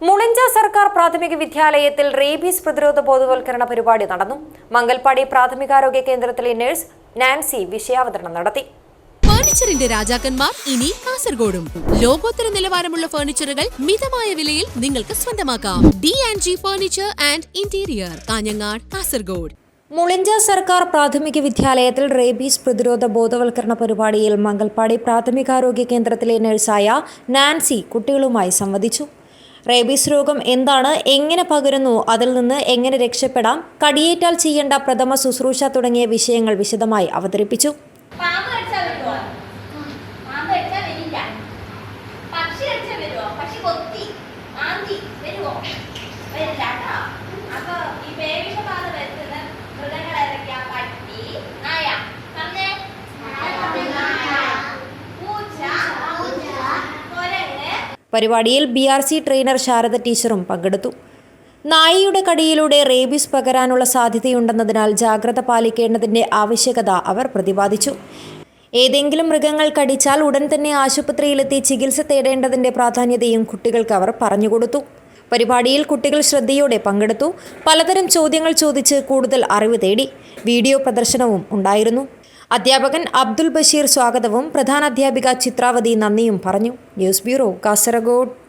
മുളിഞ്ച സർക്കാർ പ്രാഥമിക വിദ്യാലയത്തിൽ റേബീസ് പ്രതിരോധ ബോധവൽക്കരണ പരിപാടി നടന്നു. മംഗൽപാടി പ്രാഥമികാരോഗ്യ കേന്ദ്രത്തിലെ നഴ്സ് നാൻസി വിഷയാവതരണം നടത്തി. ഫർണിച്ചറിന്റെ രാജാക്കന്മാർ ഇനി കാസർഗോഡും. ലോകോത്തര നിലവാരമുള്ള ഫർണിച്ചറുകൾ മിതമായ വിലയിൽ നിങ്ങൾക്ക് സ്വന്തമാക്കാം. D and G furniture and interior Kanhangad Kasaragod. Mulinja സർക്കാർ പ്രാഥമിക വിദ്യാലയത്തിൽ റേബീസ് പ്രതിരോധ ബോധവൽക്കരണ പരിപാടിയിൽ മംഗൽപാടി പ്രാഥമികാരോഗ്യ കേന്ദ്രത്തിലെ നഴ്സായ നാൻസി കുട്ടികളുമായി സംവദിച്ചു. റേബീസ് രോഗം എന്താണ് എങ്ങനെ പകരുന്നു അതിൽ നിന്ന് എങ്ങനെ രക്ഷപ്പെടാം കടിയേറ്റാൽ ചെയ്യേണ്ട പ്രഥമ ശുശ്രൂഷ തുടങ്ങിയ വിഷയങ്ങൾ വിശദമായി അവതരിപ്പിച്ചു. പക്ഷി കൊത്തി ആന്തി വരുമോ വരില്ല. പരിപാടിയിൽ B R C trainer Sharada ടീച്ചറും പങ്കെടുത്തു. നായിയുടെ കടിയിലൂടെ റേബീസ് പകരാനുള്ള സാധ്യതയുണ്ടെന്നതിനാൽ ജാഗ്രത പാലിക്കേണ്ടതിന്റെ ആവശ്യകത അവർ പ്രതിപാദിച്ചു. ഏതെങ്കിലും മൃഗങ്ങൾ കടിച്ചാൽ ഉടൻ തന്നെ ആശുപത്രിയിലെത്തി ചികിത്സ തേടേണ്ടതിന്റെ പ്രാധാന്യതയും കുട്ടികൾക്ക് അവർ പറഞ്ഞുകൊടുത്തു. പരിപാടിയിൽ കുട്ടികൾ ശ്രദ്ധയോടെ പങ്കെടുത്തു. പലതരം ചോദ്യങ്ങൾ ചോദിച്ച് കൂടുതൽ അറിവ് തേടി. വീഡിയോ പ്രദർശനവും ഉണ്ടായിരുന്നു. അധ്യാപകൻ അബ്ദുൽ ബഷീർ സ്വാഗതവും പ്രധാനാധ്യാപിക ചിത്രാവതി നന്ദിയും പറഞ്ഞു. News bureau Kasaragod.